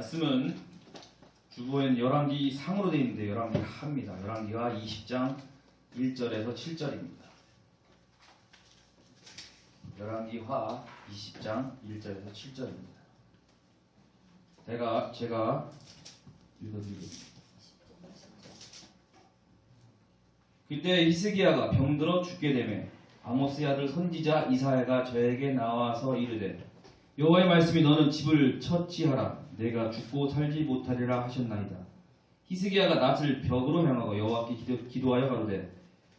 말씀은 주보엔 열왕기 상으로 되어 있는데 열왕기 하입니다. 열왕기가 20장 1절에서 7절입니다. 열왕기 화 20장 1절에서 7절입니다. 제가 제가 읽어드리겠습니다. 그때 히스기야가 병들어 죽게 되매 아모스의 아들 선지자 이사야가 저에게 나와서 이르되 여호와의 말씀이 너는 집을 처치하라 내가 죽고 살지 못하리라 하셨나이다. 히스기야가 낯을 벽으로 향하고 여호와께 기도, 기도 하여 가로되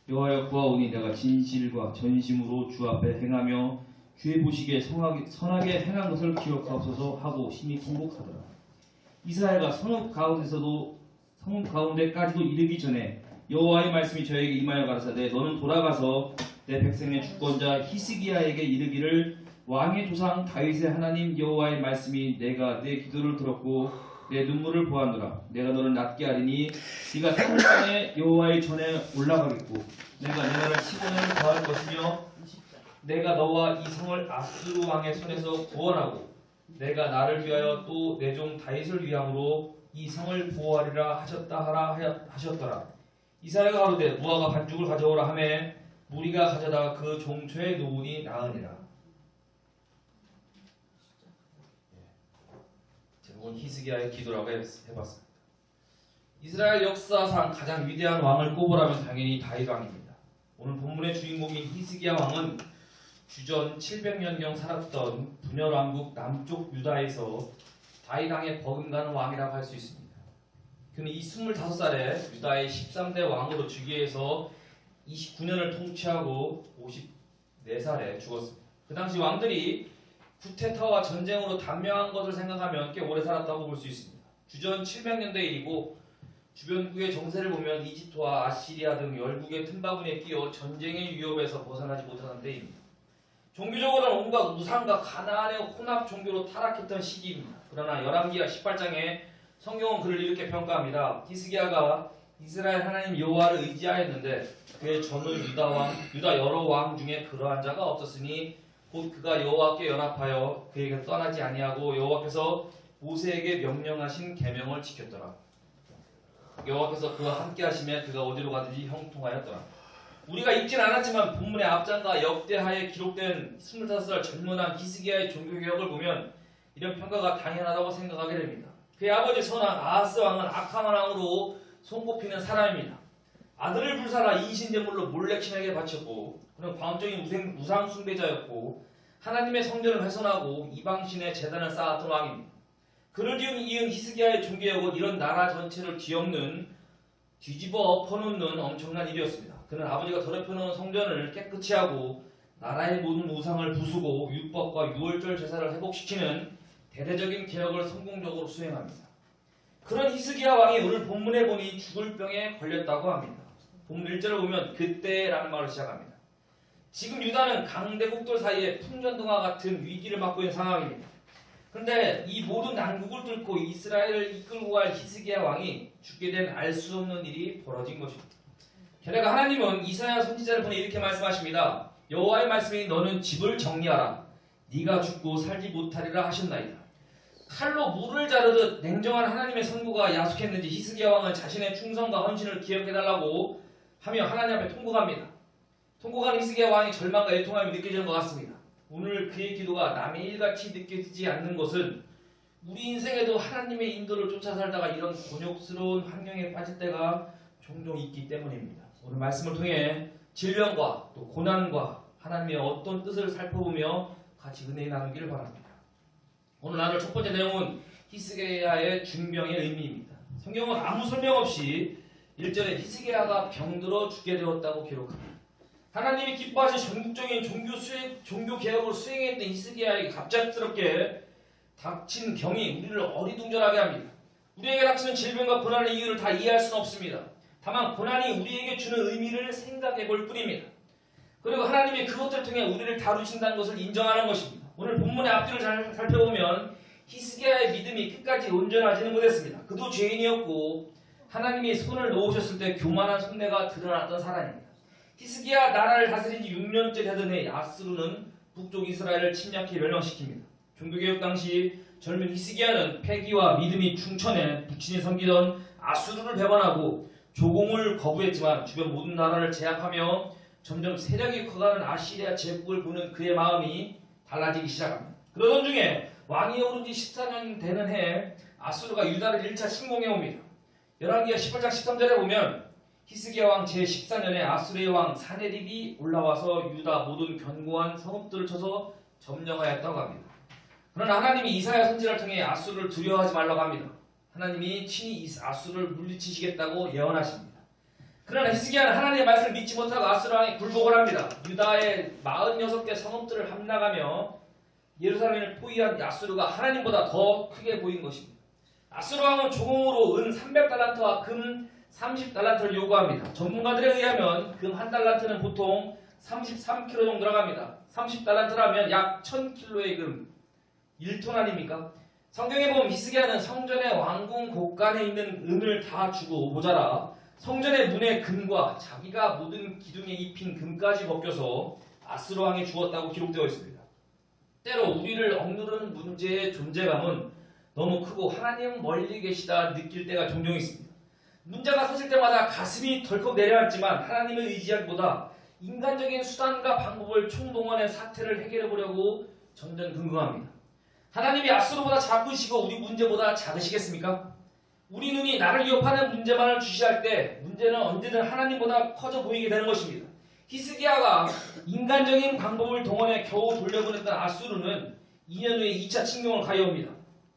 여호와여 구하오니 내가 진실과 전심으로 주 앞에 행하며 주의 보시기에 성하게, 선하게 행한 것을 기억하옵소서 하고 심히 통곡하더라. 이사야가 성읍 가운데서도 성읍 가운데까지도 이르기 전에 여호와의 말씀이 저에게 임하여 가라사대 너는 돌아가서 내 백성의 주권자 히스기야에게 이르기를 왕의 조상 다윗의 하나님 여호와의 말씀이 내가 내 기도를 들었고 내 눈물을 보았노라 내가 너를 낫게 하리니 네가 산상에 여호와의 전에 올라가겠고 내가 내 나라를 시간을 더할 것이며 내가 너와 이 성을 아스루 왕의 손에서 구원하고 내가 나를 위하여 또 내 종 다윗을 위함으로 이 성을 보호하리라 하셨다 하라 하셨더라 이사야가 가로되 무화과 반죽을 가져오라 하매 무리가 가져다가 그 종초에 놓으니 나으니라. 제목은 히스기야의 기도라고 해- 해봤습니다. 이스라엘 역사상 가장 위대한 왕을 꼽으라면 당연히 다윗 왕입니다. 오늘 본문의 주인공인 히스기야 왕은 주전 700년경 살았던 분열 왕국 남쪽 유다에서 다윗 왕의 버금가는 왕이라고 할 수 있습니다. 그는 이 25살에 유다의 13대 왕으로 즉위해서 29년을 통치하고 54살에 죽었습니다. 그 당시 왕들이 쿠데타와 전쟁으로 단명한 것을 생각하면 꽤 오래 살았다고 볼 수 있습니다. 주전 700년대 일이고 주변국의 정세를 보면 이집트와 아시리아 등 열국의 틈바구니에 끼어 전쟁의 위협에서 벗어나지 못하는 때입니다. 종교적으로는 온갖 우상과 가나안의 혼합 종교로 타락했던 시기입니다. 그러나 열왕기하 18장에 성경은 그를 이렇게 평가합니다. 히스기야가 이스라엘 하나님 여호와를 의지하였는데 그의 전후 유다 왕 유다 여러 왕 중에 그러한 자가 없었으니 곧 그가 여호와께 연합하여 그에게 떠나지 아니하고 여호와께서 모세에게 명령하신 계명을 지켰더라. 여호와께서 그와 함께 하시며 그가 어디로 가든지 형통하였더라. 우리가 읽진 않았지만 본문의 앞장과 역대하에 기록된 25살 젊은한 히스기야의 종교개혁을 보면 이런 평가가 당연하다고 생각하게 됩니다. 그의 아버지 선왕 아하스 왕은 악한 왕으로 손꼽히는 사람입니다. 아들을 불살아 인신제물로 몰래친에게 바쳤고 그는 광적인 우생, 우상 숭배자였고 하나님의 성전을 훼손하고 이방신의 재단을 쌓았던 왕입니다. 그를 이은, 이은 히스기야의 종교개혁은 이런 나라 전체를 뒤엎는 뒤집어 엎어놓는 엄청난 일이었습니다. 그는 아버지가 더럽혀놓은 성전을 깨끗이 하고 나라의 모든 우상을 부수고 율법과 유월절 제사를 회복시키는 대대적인 개혁을 성공적으로 수행합니다. 그런 히스기야 왕이 오늘 본문에 보니 죽을 병에 걸렸다고 합니다. 본문 1절을 보면 그때라는 말을 시작합니다. 지금 유다는 강대국들 사이에 풍전등화 같은 위기를 맞고 있는 상황입니다. 그런데 이 모든 난국을 뚫고 이스라엘을 이끌고 갈 히스기야 왕이 죽게 된 알 수 없는 일이 벌어진 것입니다. 게다가 하나님은 이사야 선지자를 보내 이렇게 말씀하십니다. 여호와의 말씀이 너는 집을 정리하라. 네가 죽고 살지 못하리라 하셨나이다. 칼로 물을 자르듯 냉정한 하나님의 선고가 야속했는지 히스기야 왕은 자신의 충성과 헌신을 기억해달라고 하며 하나님 앞에 통곡합니다. 통곡한 히스기야 왕이 절망과 애통함이 느껴지는 것 같습니다. 오늘 그의 기도가 남의 일같이 느껴지지 않는 것은 우리 인생에도 하나님의 인도를 쫓아 살다가 이런 곤욕스러운 환경에 빠질 때가 종종 있기 때문입니다. 오늘 말씀을 통해 질병과 또 고난과 하나님의 어떤 뜻을 살펴보며 같이 은혜 나누기를 바랍니다. 오늘 나눌 첫 번째 내용은 히스게야의 중병의 의미입니다. 성경은 아무 설명 없이 1절에 히스게야가 병들어 죽게 되었다고 기록합니다. 하나님이 기뻐하신 전국적인 종교 수행, 종교 개혁을 수행했던 히스기야에게 갑작스럽게 닥친 병이 우리를 어리둥절하게 합니다. 우리에게 닥치는 질병과 고난의 이유를 다 이해할 수는 없습니다. 다만 고난이 우리에게 주는 의미를 생각해 볼 뿐입니다. 그리고 하나님이 그것들을 통해 우리를 다루신다는 것을 인정하는 것입니다. 오늘 본문의 앞뒤를 잘 살펴보면 히스기야의 믿음이 끝까지 온전하지는 못했습니다. 그도 죄인이었고 하나님이 손을 놓으셨을 때 교만한 손내가 드러났던 사람입니다. 히스기야 나라를 다스린 지 6년째 되던 해 아스루는 북쪽 이스라엘을 침략해 멸망시킵니다. 종교개혁 당시 젊은 히스기야는 패기와 믿음이 충천해 북신이 섬기던 아수르를 배반하고 조공을 거부했지만 주변 모든 나라를 제압하며 점점 세력이 커가는 아시리아 제국을 보는 그의 마음이 달라지기 시작합니다. 그러던 중에 왕이 오른 지 14년 되는 해에 아수르가 유다를 1차 침공해 옵니다. 열왕기하 18장 13절에 보면 히스기야 왕 제14년에 아수르의 왕 사네립이 올라와서 유다 모든 견고한 성읍들을 쳐서 점령하였다고 합니다. 그러나 하나님이 이사야 선지를 통해 아수르를 두려워하지 말라고 합니다. 하나님이 친히 이 아수르를 물리치시겠다고 예언하십니다. 그러나 히스기야는 하나님의 말씀을 믿지 못하고 아수르 왕에 굴복을 합니다. 유다의 46개 성읍들을 함락하며 예루살렘을 포위한 아수르가 하나님보다 더 크게 보인 것입니다. 아수르 왕은 조공으로 은 300달란트와 금 30달란트를 요구합니다. 전문가들에 의하면 금 한 달란트는 보통 33kg 정도라고 합니다. 30달란트라면 약 1000kg의 금 1톤 아닙니까? 성경에 보면 히스기야는 성전의 왕궁 곳간에 있는 은을 다 주고 모자라 성전의 문의 금과 자기가 모든 기둥에 입힌 금까지 벗겨서 아스로 왕에 주었다고 기록되어 있습니다. 때로 우리를 억누르는 문제의 존재감은 너무 크고 하나님 멀리 계시다 느낄 때가 종종 있습니다. 문제가 터질 때마다 가슴이 덜컥 내려앉지만 하나님을 의지하기보다 인간적인 수단과 방법을 총동원해 사태를 해결해 보려고 전전긍긍합니다. 하나님이 아수르보다 작으시고 우리 문제보다 작으시겠습니까? 우리 눈이 나를 위협하는 문제만을 주시할 때 문제는 언제든 하나님보다 커져 보이게 되는 것입니다. 히스기야가 인간적인 방법을 동원해 겨우 돌려보냈던 아수르는 2년 후에 2차 침공을 가해옵니다.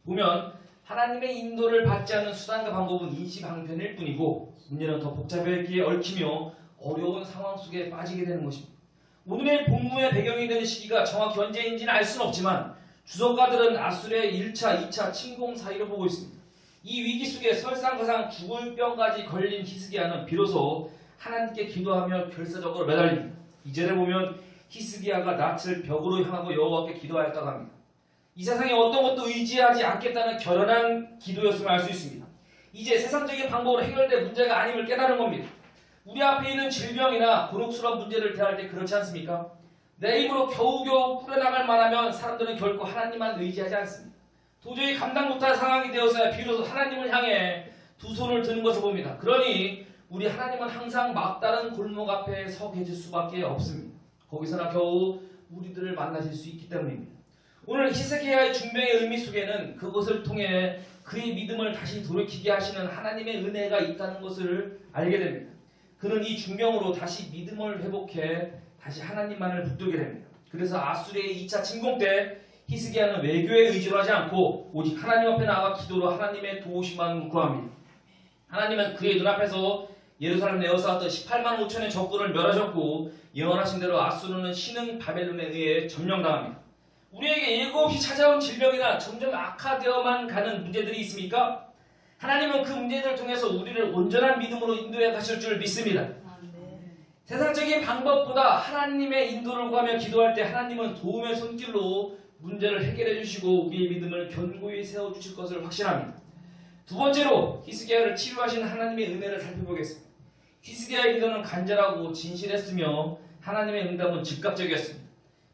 보면 하나님의 인도를 받지 않는 수단과 방법은 인시방편일 뿐이고 문제는 더 복잡하기에 얽히며 어려운 상황 속에 빠지게 되는 것입니다. 오늘의 본문의 배경이 되는 시기가 정확히 언제인지는 알 수는 없지만 주석가들은 아수르의 1차, 2차 침공 사이를 보고 있습니다. 이 위기 속에 설상가상 죽을 병까지 걸린 히스기야는 비로소 하나님께 기도하며 결사적으로 매달립니다. 이절에 보면 히스기야가 낯을 벽으로 향하고 여호와께 기도하였다고 합니다. 이 세상에 어떤 것도 의지하지 않겠다는 결연한 기도였음을 알 수 있습니다. 이제 세상적인 방법으로 해결될 문제가 아님을 깨달은 겁니다. 우리 앞에 있는 질병이나 곤혹스러운 문제를 대할 때 그렇지 않습니까? 내 힘으로 겨우겨우 풀어나갈 만하면 사람들은 결코 하나님만 의지하지 않습니다. 도저히 감당 못할 상황이 되어서야 비로소 하나님을 향해 두 손을 드는 것을 봅니다. 그러니 우리 하나님은 항상 막다른 골목 앞에 서 계실 수밖에 없습니다. 거기서나 겨우 우리들을 만나실 수 있기 때문입니다. 오늘 히스기야의 중병의 의미 속에는 그것을 통해 그의 믿음을 다시 돌이키게 하시는 하나님의 은혜가 있다는 것을 알게 됩니다. 그는 이 중병으로 다시 믿음을 회복해 다시 하나님만을 붙들게 됩니다. 그래서 아수르의 2차 침공 때 히스기야는 외교에 의지를 하지 않고 오직 하나님 앞에 나아가 기도로 하나님의 도우심만 구합니다. 하나님은 그의 눈앞에서 예루살렘 내어 쌓았던 18만 5천의 적군을 멸하셨고 예언하신 대로 아수르는 신흥 바벨론에 의해 점령당합니다. 우리에게 일곱이 찾아온 질병이나 점점 악화되어만 가는 문제들이 있습니까? 하나님은 그 문제들을 통해서 우리를 온전한 믿음으로 인도해 가실 줄 믿습니다. 세상적인 방법보다 하나님의 인도를 구하며 기도할 때 하나님은 도움의 손길로 문제를 해결해 주시고 우리의 믿음을 견고히 세워 주실 것을 확신합니다. 두 번째로 히스기야를 치유하신 하나님의 은혜를 살펴보겠습니다. 히스기야의 기도는 간절하고 진실했으며 하나님의 응답은 즉각적이었습니다.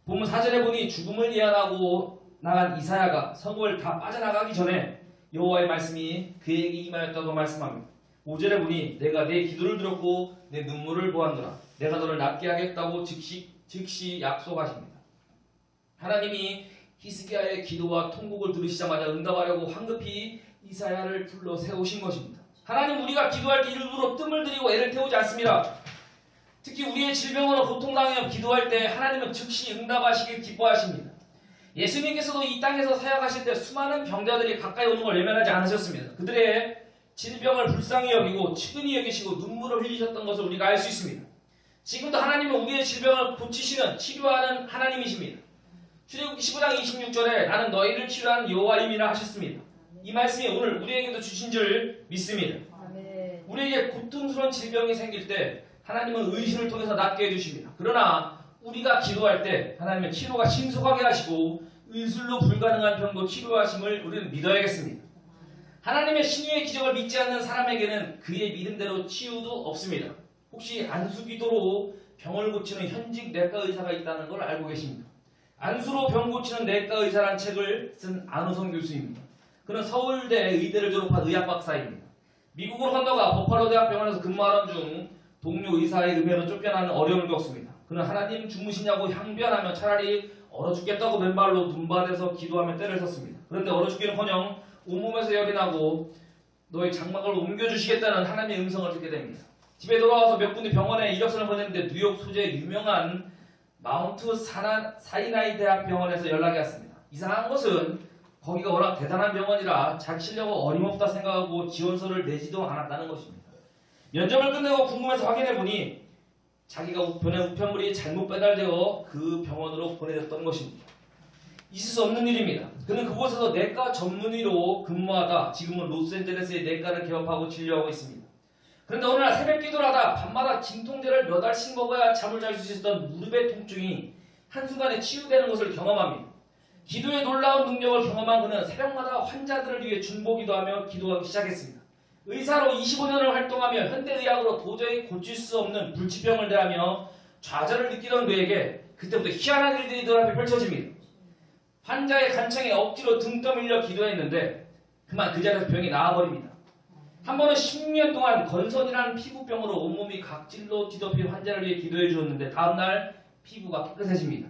본문 4절에 보니 죽음을 예언하고 나간 이사야가 성을 다 빠져나가기 전에 여호와의 말씀이 그에게 임하였다고 말씀합니다. 5절에 보니 내가 내 기도를 들었고 내 눈물을 보았노라. 내가 너를 낫게 하겠다고 즉시 즉시 약속하십니다. 하나님이 히스기야의 기도와 통곡을 들으시자마자 응답하려고 황급히 이사야를 불러 세우신 것입니다. 하나님 우리가 기도할 때 일부러 뜸을 들이고 애를 태우지 않습니다. 특히 우리의 질병으로 고통당하며 기도할 때 하나님은 즉시 응답하시길 기뻐하십니다. 예수님께서도 이 땅에서 사역하실 때 수많은 병자들이 가까이 오는 걸 외면하지 않으셨습니다. 그들의 질병을 불쌍히 여기고 측은히 여기시고 눈물을 흘리셨던 것을 우리가 알 수 있습니다. 지금도 하나님은 우리의 질병을 고치시는 치료하는 하나님이십니다. 출애굽기 15장 26절에 나는 너희를 치료하는 여호와임이라 하셨습니다. 이 말씀이 오늘 우리에게도 주신 줄 믿습니다. 우리에게 고통스러운 질병이 생길 때 하나님은 의신을 통해서 낫게 해주십니다. 그러나 우리가 기도할 때 하나님은 치료가 신속하게 하시고 의술로 불가능한 병도 치료하심을 우리는 믿어야겠습니다. 하나님의 신유의 기적을 믿지 않는 사람에게는 그의 믿음대로 치유도 없습니다. 혹시 안수기도로 병을 고치는 현직 내과 의사가 있다는 걸 알고 계십니까? 안수로 병 고치는 내과 의사란 책을 쓴 안우성 교수입니다. 그는 서울대 의대를 졸업한 의학 박사입니다. 미국으로 건너가 버팔로 대학병원에서 근무하던 중 동료 의사의 음해로 쫓겨나는 어려움을 겪습니다. 그는 하나님 주무시냐고 향변하며 차라리 얼어 죽겠다고 맨발로 눈밭에서 기도하며 때를 섰습니다. 그런데 얼어 죽기는커녕 온몸에서 열이 나고 너의 장막을 옮겨주시겠다는 하나님의 음성을 듣게 됩니다. 집에 돌아와서 몇 군데 병원에 이력서를 보냈는데 뉴욕 소재 유명한 마운트 사나, 사이나이 대학 병원에서 연락이 왔습니다. 이상한 것은 거기가 워낙 대단한 병원이라 자기 실력은 어림없다 생각하고 지원서를 내지도 않았다는 것입니다. 면접을 끝내고 궁금해서 확인해 보니 자기가 우편에 우편물이 잘못 배달되어 그 병원으로 보내졌던 것입니다. 있을 수 없는 일입니다. 그는 그곳에서 내과 전문의로 근무하다 지금은 로스앤젤레스의 내과를 개업하고 진료하고 있습니다. 그런데 어느 날 새벽 기도를 하다 밤마다 진통제를 몇 알씩 먹어야 잠을 잘 수 있었던 무릎의 통증이 한순간에 치유되는 것을 경험합니다. 기도의 놀라운 능력을 경험한 그는 새벽마다 환자들을 위해 중보기도하며 기도하기 시작했습니다. 의사로 25년을 활동하며 현대의학으로 도저히 고칠 수 없는 불치병을 대하며 좌절을 느끼던 그에게 그때부터 희한한 일들이 눈앞에 펼쳐집니다. 환자의 간청에 억지로 등 떠밀려 기도했는데 그만 그 자리에서 병이 나아버립니다. 한 번은 10년 동안 건선이라는 피부병으로 온몸이 각질로 뒤덮인 환자를 위해 기도해 주었는데 다음날 피부가 깨끗해집니다.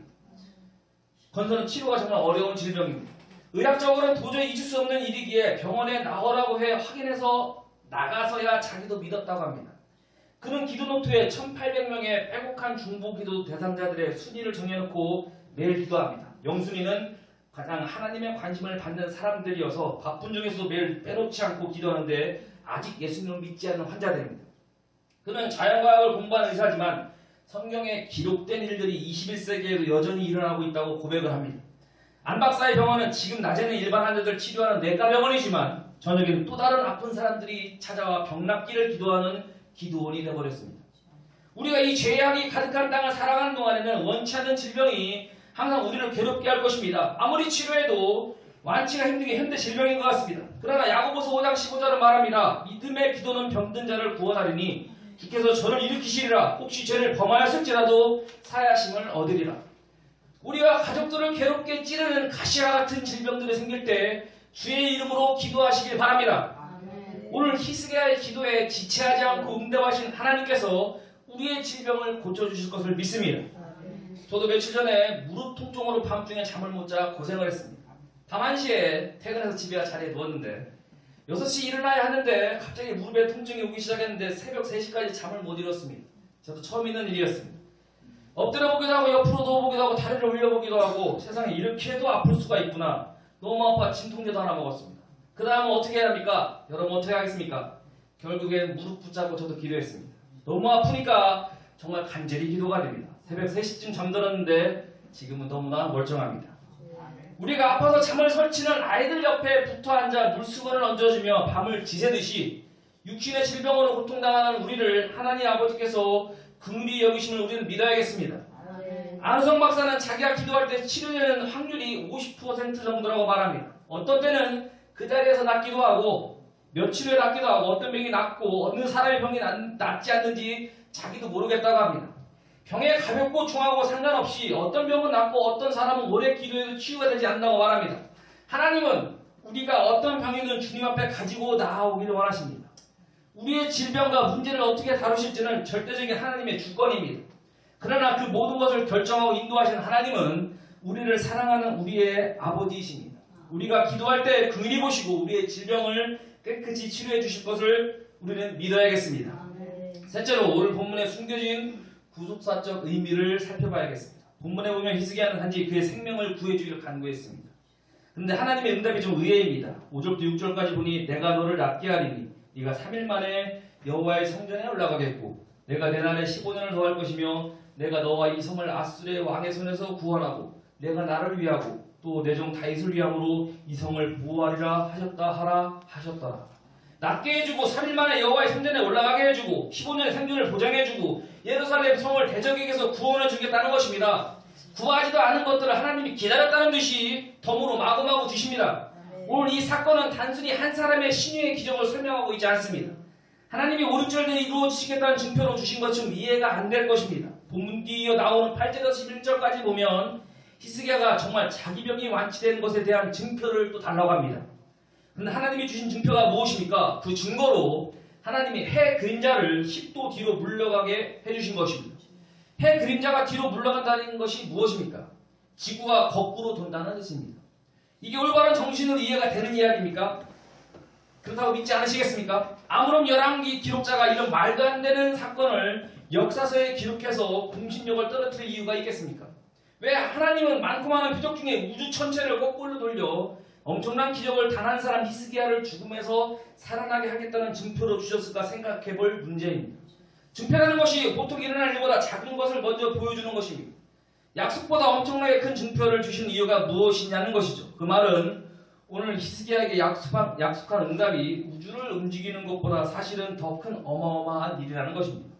건선은 치료가 정말 어려운 질병입니다. 의학적으로는 도저히 잊을 수 없는 일이기에 병원에 나오라고 해 확인해서 나가서야 자기도 믿었다고 합니다. 그는 기도 노트에 1800명의 빼곡한 중보 기도 대상자들의 순위를 정해놓고 매일 기도합니다. 영순이는 가장 하나님의 관심을 받는 사람들이어서 바쁜 중에서도 매일 빼놓지 않고 기도하는데 아직 예수님을 믿지 않는 환자들입니다. 그는 자연과학을 공부한 의사지만 성경에 기록된 일들이 21세기에도 여전히 일어나고 있다고 고백을 합니다. 안 박사의 병원은 지금 낮에는 일반 환자들 치료하는 내과 병원이지만 저녁에는 또 다른 아픈 사람들이 찾아와 병낫기를 기도하는 기도원이 되어버렸습니다. 우리가 이 죄악이 가득한 땅을 살아가는 동안에는 원치 않는 질병이 항상 우리를 괴롭게 할 것입니다. 아무리 치료해도 완치가 힘든 게 현대 질병인 것 같습니다. 그러나 야고보서 5장 15절은 말합니다. 믿음의 기도는 병든 자를 구원하리니 주께서 저를 일으키시리라 혹시 죄를 범하였을지라도 사야심을 얻으리라. 우리가 가족들을 괴롭게 찌르는 가시와 같은 질병들이 생길 때 주의 이름으로 기도하시길 바랍니다. 오늘 히스기야의 기도에 지체하지 않고 응답하신 하나님께서 우리의 질병을 고쳐주실 것을 믿습니다. 저도 며칠 전에 무릎 통증으로 밤중에 잠을 못 자 고생을 했습니다. 밤 1시에 퇴근해서 집에 와 자리에 누웠는데 6시 일어나야 하는데 갑자기 무릎에 통증이 오기 시작했는데 새벽 3시까지 잠을 못 이뤘습니다. 저도 처음 있는 일이었습니다. 엎드려 보기도 하고 옆으로 누워 보기도 하고 다리를 올려 보기도 하고 세상에 이렇게도 아플 수가 있구나. 너무 아파 진통제도 하나 먹었습니다. 그 다음은 어떻게 해야 합니까? 여러분 어떻게 하겠습니까? 결국엔 무릎 붙잡고 저도 기도했습니다. 너무 아프니까 정말 간절히 기도가 됩니다. 새벽 3시쯤 잠들었는데 지금은 너무나 멀쩡합니다. 우리가 아파서 잠을 설치는 아이들 옆에 붙어 앉아 물수건을 얹어주며 밤을 지새듯이 육신의 질병으로 고통당하는 우리를 하나님 아버지께서 긍휼히 여기심을 우리는 믿어야겠습니다. 안성 박사는 자기가 기도할 때 치료되는 확률이 50% 정도라고 말합니다. 어떤 때는 그 자리에서 낫기도 하고 며칠 후에 낫기도 하고 어떤 병이 낫고 어느 사람의 병이 낫, 낫지 않는지 자기도 모르겠다고 합니다. 병에 가볍고 중하고 상관없이 어떤 병은 낫고 어떤 사람은 오래 기도해도 치유가 되지 않는다고 말합니다. 하나님은 우리가 어떤 병이든 주님 앞에 가지고 나아오기를 원하십니다. 우리의 질병과 문제를 어떻게 다루실지는 절대적인 하나님의 주권입니다. 그러나 그 모든 것을 결정하고 인도하시는 하나님은 우리를 사랑하는 우리의 아버지이십니다. 우리가 기도할 때 긍휼히 보시고 우리의 질병을 깨끗이 치료해 주실 것을 우리는 믿어야겠습니다. 셋째로 오늘 본문에 숨겨진 구속사적 의미를 살펴봐야겠습니다. 본문에 보면 히스기야는 단지 그의 생명을 구해주기를 간구했습니다. 그런데 하나님의 응답이 좀 의외입니다. 5절부터 6절까지 보니 내가 너를 낫게 하리니 네가 3일 만에 여호와의 성전에 올라가겠고 내가 내 날에 15년을 더할 것이며 내가 너와 이 성을 아수르의 왕의 손에서 구원하고 내가 나를 위하고 또 내 종 다윗을 위함으로 이 성을 보호하리라 하셨다 하라 하셨더라. 낫게 해주고 3일 만에 여호와의 성전에 올라가게 해주고 15년의 생존을 보장해주고 예루살렘 성을 대적에게서 구원해 주겠다는 것입니다. 구하지도 않은 것들을 하나님이 기다렸다는 듯이 덤으로 마구마구 주십니다. 오늘 이 사건은 단순히 한 사람의 신유의 기적을 설명하고 있지 않습니다. 하나님이 오른절 내에 이루어지시겠다는 증표로 주신 것처럼 이해가 안 될 것입니다. 본문 뒤에 나오는 8절에서 11절까지 보면 히스기야가 정말 자기 병이 완치된 것에 대한 증표를 또 달라고 합니다. 그런데 하나님이 주신 증표가 무엇입니까? 그 증거로 하나님이 해 그림자를 10도 뒤로 물러가게 해주신 것입니다. 해 그림자가 뒤로 물러간다는 것이 무엇입니까? 지구가 거꾸로 돈다는 뜻입니다. 이게 올바른 정신으로 이해가 되는 이야기입니까? 그렇다고 믿지 않으시겠습니까? 아무런 열왕기 기록자가 이런 말도 안 되는 사건을 역사서에 기록해서 공신력을 떨어뜨릴 이유가 있겠습니까? 왜 하나님은 많고 많은 표적 중에 우주 천체를 거꾸로 돌려 엄청난 기적을 단 한 사람 히스기야를 죽음에서 살아나게 하겠다는 증표로 주셨을까 생각해 볼 문제입니다. 증표라는 것이 보통 일어날 일보다 작은 것을 먼저 보여주는 것입니다. 약속보다 엄청나게 큰 증표를 주신 이유가 무엇이냐는 것이죠. 그 말은 오늘 히스기야에게 약속한, 약속한 응답이 우주를 움직이는 것보다 사실은 더 큰 어마어마한 일이라는 것입니다.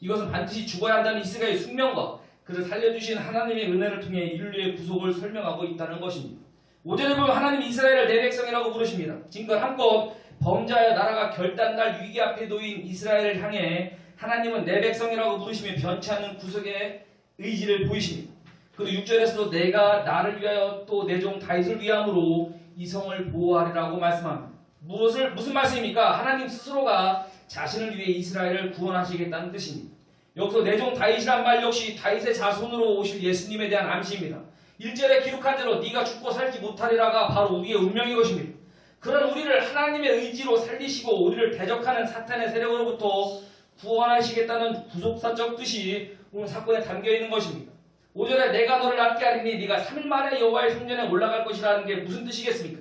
이것은 반드시 죽어야 한다는 히스기야의 숙명과 그를 살려주신 하나님의 은혜를 통해 인류의 구속을 설명하고 있다는 것입니다. 오전에 보면 하나님 이스라엘을 내 백성이라고 부르십니다. 지금껏 한껏 범죄하여 나라가 결단날 위기 앞에 놓인 이스라엘을 향해 하나님은 내 백성이라고 부르시며 변치 않는 구속의 의지를 보이십니다. 그리고 6절에서도 내가 나를 위하여 또 내 종 다윗을 위함으로 이 성을 보호하리라고 말씀합니다. 무엇을 무슨 말씀입니까? 하나님 스스로가 자신을 위해 이스라엘을 구원하시겠다는 뜻입니다. 여기서 내 종 다윗이란 말 역시 다윗의 자손으로 오실 예수님에 대한 암시입니다. 1절에 기록한 대로 네가 죽고 살지 못하리라가 바로 우리의 운명인 것입니다. 그런 우리를 하나님의 의지로 살리시고 우리를 대적하는 사탄의 세력으로부터 구원하시겠다는 구속사적 뜻이 오늘 사건에 담겨 있는 것입니다. 5절에 내가 너를 낫게 하리니 네가 3일 만에 여호와의 성전에 올라갈 것이라는 게 무슨 뜻이겠습니까?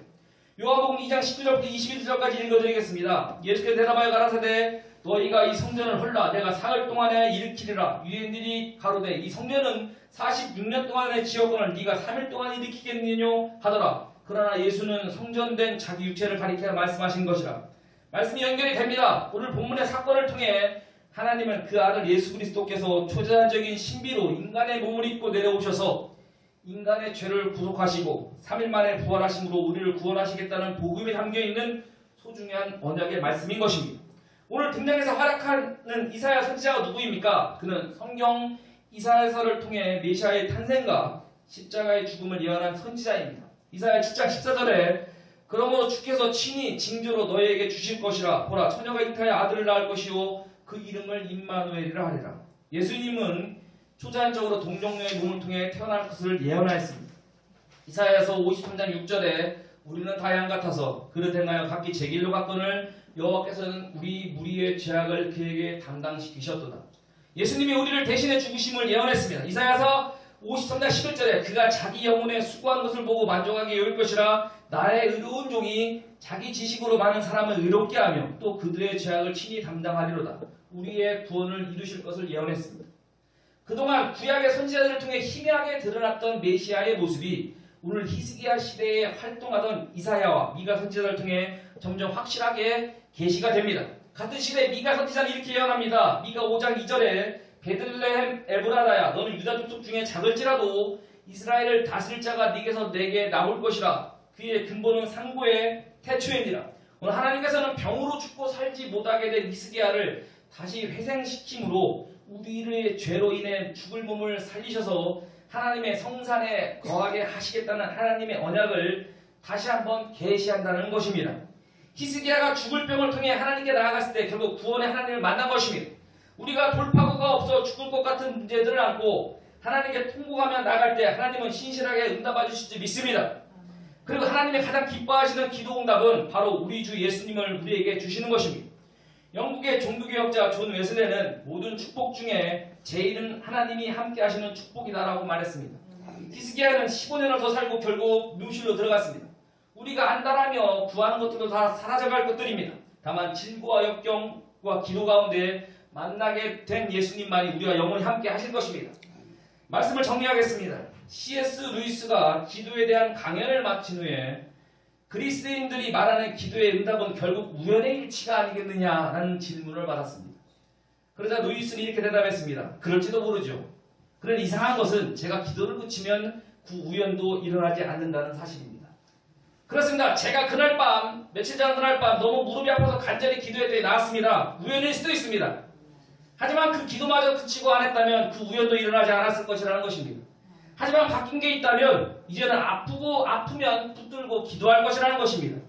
요한복음 2장 19절부터 21절까지 읽어드리겠습니다. 예수께서 대답하여 가라사대 너희가 이 성전을 헐라 내가 사흘 동안에 일으키리라 유대인들이 가로되 이 성전은 46년 동안의 지역권을 네가 3일 동안 일으키겠느냐 하더라. 그러나 예수는 성전된 자기 육체를 가리켜 말씀하신 것이라. 말씀이 연결이 됩니다. 오늘 본문의 사건을 통해 하나님은 그 아들 예수 그리스도께서 초자연적인 신비로 인간의 몸을 입고 내려오셔서 인간의 죄를 구속하시고 3일 만에 부활하심으로 우리를 구원하시겠다는 복음이 담겨 있는 소중한 언약의 말씀인 것입니다. 오늘 등장해서 활약하는 이사야 선지자가 누구입니까? 그는 성경 이사야서를 통해 메시아의 탄생과 십자가의 죽음을 예언한 선지자입니다. 이사야 7장 14절에 그러므로 주께서 친히 징조로 너희에게 주실 것이라 보라 처녀가 잉타에 아들을 낳을 것이요 그 이름을 임마누엘이라 하리라. 예수님은 초자연적으로 동정녀의 몸을 통해 태어날 것을 예언하였습니다. 이사야서 53장 6절에 우리는 다양 같아서 그릇 행하여 각기 제 길로 갔거늘 여호와께서는 우리 무리의 죄악을 그에게 담당시키셨도다. 예수님이 우리를 대신해 죽으심을 예언했습니다. 이사야서 53장 11절에 그가 자기 영혼에 수고한 것을 보고 만족하게 여길 것이라 나의 의로운 종이 자기 지식으로 많은 사람을 의롭게 하며 또 그들의 죄악을 친히 담당하리로다. 우리의 구원을 이루실 것을 예언했습니다. 그동안 구약의 선지자들을 통해 희미하게 드러났던 메시아의 모습이 오늘 히스기야 시대에 활동하던 이사야와 미가 선지자를 통해 점점 확실하게 계시가 됩니다. 같은 시대에 미가 선지자는 이렇게 예언합니다. 미가 5장 2절에 베들레헴 에브라다야 너는 유다 족속 중에 작을지라도 이스라엘을 다스릴 자가 네게서 내게 나올 것이라 그의 근본은 상고의 태초입니다. 오늘 하나님께서는 병으로 죽고 살지 못하게 된 이스기야를 다시 회생시킴으로 우리의 죄로 인해 죽을 몸을 살리셔서 하나님의 성산에 거하게 하시겠다는 하나님의 언약을 다시 한번 계시한다는 것입니다. 히스기야가 죽을 병을 통해 하나님께 나아갔을 때 결국 구원의 하나님을 만난 것입니다. 우리가 돌파구가 없어 죽을 것 같은 문제들을 안고 하나님께 통곡하며 나갈 때 하나님은 신실하게 응답해 주실지 믿습니다. 그리고 하나님의 가장 기뻐하시는 기도 응답은 바로 우리 주 예수님을 우리에게 주시는 것입니다. 영국의 종교개혁자 존 웨슬레는 모든 축복 중에 제일은 하나님이 함께 하시는 축복이다라고 말했습니다. 히스기야는 15년을 더 살고 결국 묘실로 들어갔습니다. 우리가 안달하며 구하는 것들도 다 사라져갈 것들입니다. 다만 진보와 역경과 기도 가운데 만나게 된 예수님만이 우리와 영원히 함께 하실 것입니다. 말씀을 정리하겠습니다. C.S. 루이스가 기도에 대한 강연을 마친 후에 그리스도인들이 말하는 기도의 응답은 결국 우연의 일치가 아니겠느냐라는 질문을 받았습니다. 그러자 루이스는 이렇게 대답했습니다. 그럴지도 모르죠. 그런 이상한 것은 제가 기도를 그치면 그 우연도 일어나지 않는다는 사실입니다. 그렇습니다. 제가 그날 밤, 며칠 전 그날 밤 너무 무릎이 아파서 간절히 기도했더니 나왔습니다. 우연일 수도 있습니다. 하지만 그 기도마저 그치고 안 했다면 그 우연도 일어나지 않았을 것이라는 것입니다. 하지만 바뀐 게 있다면 이제는 아프고 아프면 붙들고 기도할 것이라는 것입니다.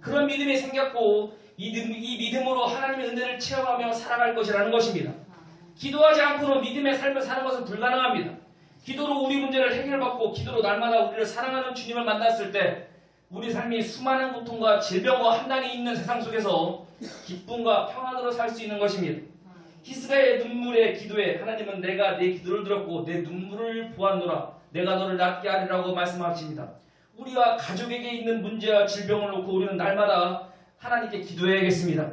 그런 믿음이 생겼고 이, 이 믿음으로 하나님의 은혜를 체험하며 살아갈 것이라는 것입니다. 기도하지 않고는 믿음의 삶을 사는 것은 불가능합니다. 기도로 우리 문제를 해결받고 기도로 날마다 우리를 사랑하는 주님을 만났을 때 우리 삶이 수많은 고통과 질병과 한단이 있는 세상 속에서 기쁨과 평안으로 살 수 있는 것입니다. 히스가의 눈물의 기도에 하나님은 내가 내 기도를 들었고 내 눈물을 보았노라 내가 너를 낫게 하리라고 말씀하십니다. 우리와 가족에게 있는 문제와 질병을 놓고 우리는 날마다 하나님께 기도해야겠습니다.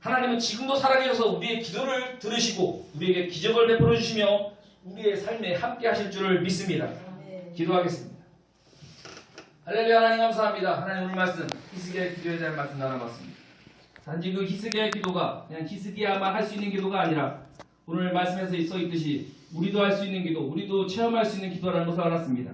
하나님은 지금도 살아계셔서 우리의 기도를 들으시고 우리에게 기적을 베풀어 주시며 우리의 삶에 함께 하실 줄을 믿습니다. 기도하겠습니다. 할렐루야 하나님 감사합니다. 하나님 오늘 말씀 히스기야의 기도에 대한 말씀 나눠봤습니다. 단지 그 히스기야의 기도가 그냥 히스기야만 할 수 있는 기도가 아니라 오늘 말씀에서 써 있듯이 우리도 할 수 있는 기도, 우리도 체험할 수 있는 기도라는 것을 알았습니다.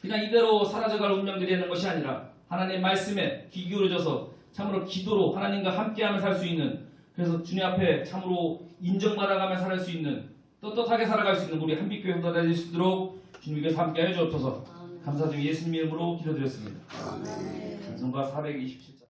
그냥 이대로 사라져갈 운명들이 되는 것이 아니라 하나님의 말씀에 귀 기울여져서 참으로 기도로 하나님과 함께하며 살 수 있는 그래서 주님 앞에 참으로 인정받아가며 살아갈 수 있는 떳떳하게 살아갈 수 있는 우리 한빛교회 후다 되실 수 있도록 주님께서 함께해 주옵소서 감사드리며 예수님 이름으로 기도드렸습니다. 찬송가 427장